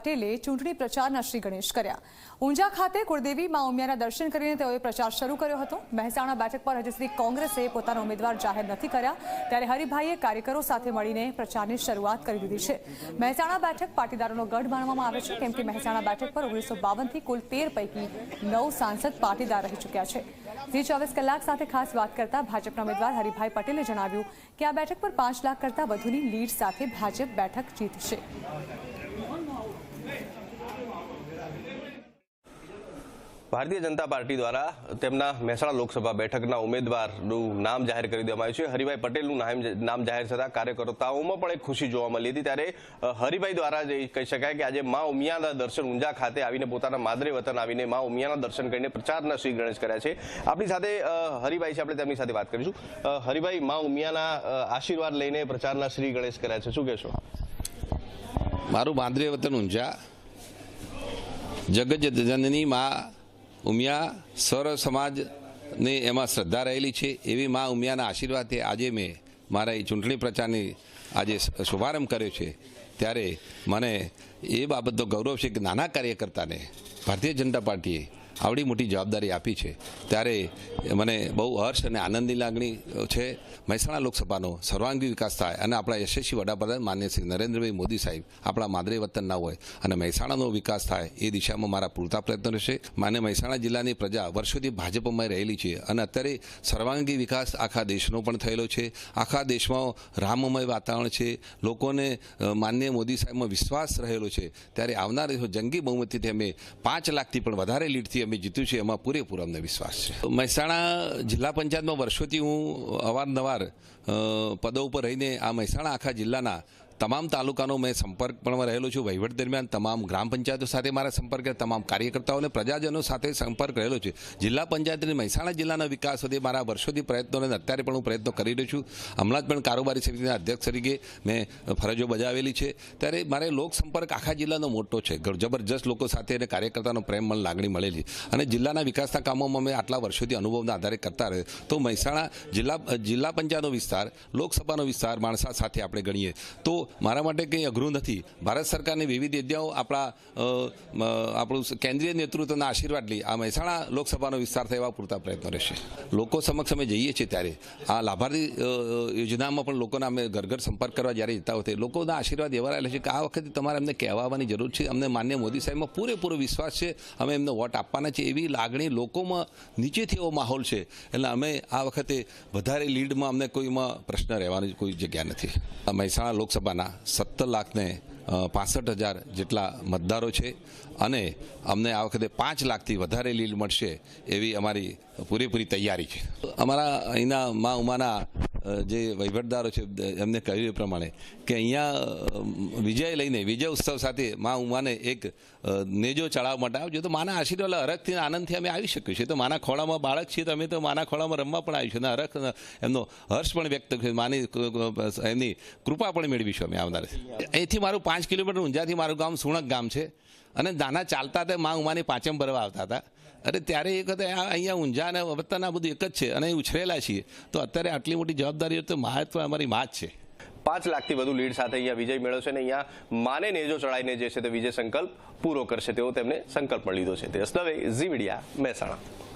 પટેલે ચૂંટણી પ્રચારના શ્રી ગણેશ કર્યા. ઊંઝા ખાતે કુળદેવી મા ઉમિયાના દર્શન કરીને તેઓએ પ્રચાર શરૂ કર્યો હતો. મહેસાણા બેઠક પર હજુ સુધી કોંગ્રેસે પોતાના ઉમેદવાર જાહેર નથી કર્યા. ત્યારે હરિભાઈએ કાર્યકરો સાથે મળીને પ્રચારની શરૂઆત કરી દીધી છે. મહેસાણા બેઠક પાટીદારોનો ગઢ માનવામાં આવે છે, કેમ કે મહેસાણા બેઠક પર ઓગણીસો બાવનથી કુલ તેર પૈકી નવ સાંસદ પાટીદાર રહી ચૂક્યા છે. જી ચોવીસ કલાક સાથે ખાસ વાત કરતા ભાજપના ઉમેદવાર હરિભાઈ પટેલે જણાવ્યું કે આ બેઠક પર પાંચ લાખ કરતા વધુની લીડ સાથે ભાજપ બેઠક જીતશે. ભારતીય જનતા પાર્ટી દ્વારા તેમના મહેસાણા લોકસભા બેઠકના ઉમેદવારનું નામ જાહેર કરી દેવામાં આવ્યું છે. હરિભાઈ પટેલનું નામ જાહેર થતાં કાર્યકર્તાઓમાં પણ એક ખુશી જોવા મળી હતી. ત્યારે હરિભાઈ દ્વારા જે કહી શકાય કે આજે મા ઉમિયાના દર્શન ઊંઝા ખાતે આવીને પોતાના માદરે વતન આવીને મા ઉમિયાના દર્શન કરીને પ્રચારના શ્રી ગણેશ કર્યા છે. આપણી સાથે હરિભાઈ છે. આપણે તેમની સાથે વાત કરીશું. હરિભાઈ, મા ઉમિયાના આશીર્વાદ લઈને પ્રચારના શ્રી ગણેશ કર્યા છે. શું કહેશો? મારું માદરે વતન ઊંઝા, જગત જનની માં ઉમિયા સૌર સમાજની એમાં શ્રદ્ધા રહેલી છે એવી મા ઉમિયાના આશીર્વાદથી આજે મેં મારા એ ચૂંટણી પ્રચારની આજે શુભારંભ કર્યો છે. ત્યારે મને એ બાબતનો ગૌરવ છે કે નાના કાર્યકર્તાને ભારતીય જનતા પાર્ટીએ આવડી મોટી જવાબદારી આપી છે. ત્યારે મને બહુ હર્ષ અને આનંદની લાગણી છે. મહેસાણા લોકસભાનો સર્વાંગી વિકાસ થાય અને આપણા યશસ્વી વડાપ્રધાન માન્ય શ્રી નરેન્દ્રભાઈ મોદી સાહેબ આપણા માદરે વતનના હોય અને મહેસાણાનો વિકાસ થાય એ દિશામાં મારા પૂરતા પ્રયત્નો રહેશે. માને મહેસાણા જિલ્લાની પ્રજા વર્ષોથી ભાજપમાં રહેલી છે અને અત્યારે સર્વાંગી વિકાસ આખા દેશનો પણ થયેલો છે. આખા દેશમાં રામમય વાતાવરણ છે. લોકોને માન્ય મોદી સાહેબમાં વિશ્વાસ રહેલો છે. ત્યારે આવનાર જંગી બહુમતીથી અમે પાંચ લાખથી પણ વધારે લીડથી અમે જીત્યું છે એમાં પૂરેપૂરો અમને વિશ્વાસ છે. મહેસાણા જિલ્લા પંચાયતમાં વર્ષોથી હું અવારનવાર પદો ઉપર રહીને આ મહેસાણા આખા જિલ્લાના તમામ તાલુકાનો મેં સંપર્ક પણ રહેલો છું. વહીવટ દરમિયાન તમામ ગ્રામ પંચાયતો સાથે મારા સંપર્ક તમામ કાર્યકર્તાઓ અને પ્રજાજનો સાથે સંપર્ક રહેલો છે. જિલ્લા પંચાયત અને મહેસાણા જિલ્લાના વિકાસ સુધી મારા વર્ષોથી પ્રયત્નો અને અત્યારે પણ હું પ્રયત્નો કરી રહ્યો છું. હમણાં જ પણ કારોબારી સમિતિના અધ્યક્ષ તરીકે મેં ફરજો બજાવેલી છે. ત્યારે મારે લોકસંપર્ક આખા જિલ્લાનો મોટો છે. જબરજસ્ત લોકો સાથે અને કાર્યકર્તાનો પ્રેમ મને લાગણી મળેલી અને જિલ્લાના વિકાસના કામોમાં મેં આટલા વર્ષોથી અનુભવના આધારે કરતા રહે તો મહેસાણા જિલ્લા જિલ્લા પંચાયતનો વિસ્તાર, લોકસભાનો વિસ્તાર માણસા સાથે આપણે ગણીએ. તો મારા માટે કંઈ અઘરું નથી. ભારત સરકારની વિવિધ યોજનાઓ આપણા આપણું કેન્દ્રીય નેતૃત્વના આશીર્વાદ લઈ આ મહેસાણા લોકસભાનો વિસ્તાર થાય એવા પૂરતા પ્રયત્નો રહેશે. લોકો સમક્ષ અમે જઈએ છીએ ત્યારે. આ લાભાર્થી યોજનામાં પણ લોકોના અમે ઘર ઘર સંપર્ક કરવા જ્યારે જતા હોય લોકોના આશીર્વાદ એવા રહેલા છે કે આ વખતે તમારે અમને કહેવા આવવાની જરૂર છે. અમને માન્ય મોદી સાહેબમાં પૂરેપૂરો વિશ્વાસ છે. અમે એમને વોટ આપવાના છે એવી લાગણી લોકોમાં નીચેથી એવો માહોલ છે. એટલે અમે આ વખતે વધારે લીડમાં અમને કોઈમાં પ્રશ્ન રહેવાની કોઈ જગ્યા નથી. મહેસાણા લોકસભાના સત્તર લાખને પાસઠ હજાર જેટલા મતદારો છે. અને અમને આ વખતે પાંચ લાખથી વધારે લીડ મળશે એવી અમારી પૂરેપૂરી તૈયારી છે. અમારા અહીંના મા ઉમાના જે વહીવટદારો છે એમને કહ્યું એ પ્રમાણે કે અહીંયા વિજય લઈને, વિજય ઉત્સવ સાથે મા ઉમાને એક નેજો ચડાવવા માટે આવજો તો માના આશીર્વાદ હરખથી આનંદથી અમે આવી શક્યું છે. તો માના ખોળામાં બાળક છીએ તો અમે તો માના ખોળામાં રમવા પણ આવ્યું છે અને હરખ એમનો હર્ષ પણ વ્યક્ત કર્યો માની એમની કૃપા પણ મેળવીશું અમે આવનાર. અહીંથી મારું પાંચ કિલોમીટર ઊંઝાથી મારું ગામ સુણક ગામ છે. અને નાના ચાલતા હતા, મા ઉમાની પાંચમ ભરવા આવતા હતા. અરે ત્યારે એક વખતે અહીંયા ઊંઝા અને વતન બધું એક જ છે અને ઉછરેલા છીએ. તો અત્યારે આટલી મોટી જવાબદારી તો મહત્વ અમારી માં જ છે. પાંચ લાખથી વધુ લીડ સાથે અહીંયા વિજય મેળવશે અને અહીંયા માને નેજો ચડાઈને જે છે તે વિજય સંકલ્પ પૂરો કરશે તેવો તેમને સંકલ્પ પણ લીધો છે. તે દવે ઝી મીડિયા મહેસાણા.